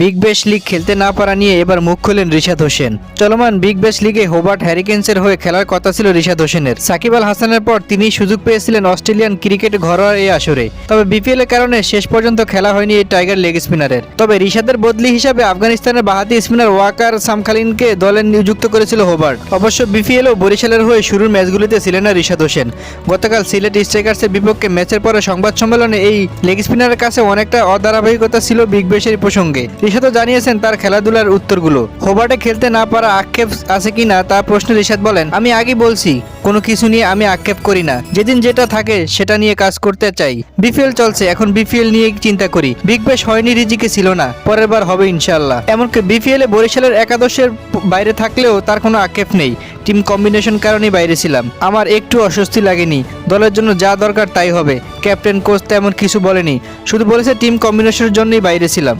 Big Bash league খেলতে না পারা নিয়ে এবার মুখ খুললেন রিশাদ হোসেন। চলমান বিগ ব্যাশ লিগে হোবার্ট হ্যারিকেন্সের হয়ে খেলার কথা ছিল রিশাদ হোসেনের। সাকিব আল হাসানের পর তিনি সুযোগ পেয়েছিলেন অস্ট্রেলিয়ান ক্রিকেট ঘরোয়া এই আসরে। তবে বিপিএল এর কারণে শেষ পর্যন্ত খেলা হয়নি এই টাইগার লেগ স্পিনারের তবে রিশাদের বদলি হিসাবে আফগানিস্তানের বাহাতি স্পিনার ওয়াকার সামখালিনকে দলে নিযুক্ত করেছিল হোবার্ট অবশ্য বিপিএল ও বরিশালের হয়ে শুরুর ম্যাচগুলিতে ছিলেন না রিশাদ হোসেন। গতকাল সিলেট স্ট্রাইকার্সের বিপক্ষে ম্যাচের পরে সংবাদ সম্মেলনে এই লেগ স্পিনারের কাছে অনেকটা অধারাবাহিকতা ছিল বিগ ব্যাশের প্রসঙ্গে। রিশাদও জানিয়েছেন তার খেলাধুলার উত্তরগুলো। হোবার্টে খেলতে না পারা আক্ষেপ আছে কিনা তা প্রশ্নে রিশাদ বলেন, আমি আগে বলছি, কোনো কিছু নিয়ে আমি আক্ষেপ করি না। যেদিন যেটা থাকে সেটা নিয়ে কাজ করতে চাই। বিপিএল চলছে, এখন বিপিএল নিয়ে চিন্তা করি। বিগ ব্যাশ হয়নি, রিজিকে ছিল না। পরের বার হবে ইনশাল্লাহ এমনকি বিপিএল এ বরিশালের একাদশের বাইরে থাকলেও তার কোনো আক্ষেপ নেই। টিম কম্বিনেশন কারণেই বাইরে ছিলাম। আমার একটু অস্বস্তি লাগেনি। দলের জন্য যা দরকার তাই হবে। ক্যাপ্টেন, কোচ তেমন কিছু বলেনি। শুধু বলেছে টিম কম্বিনেশনের জন্যই বাইরে ছিলাম।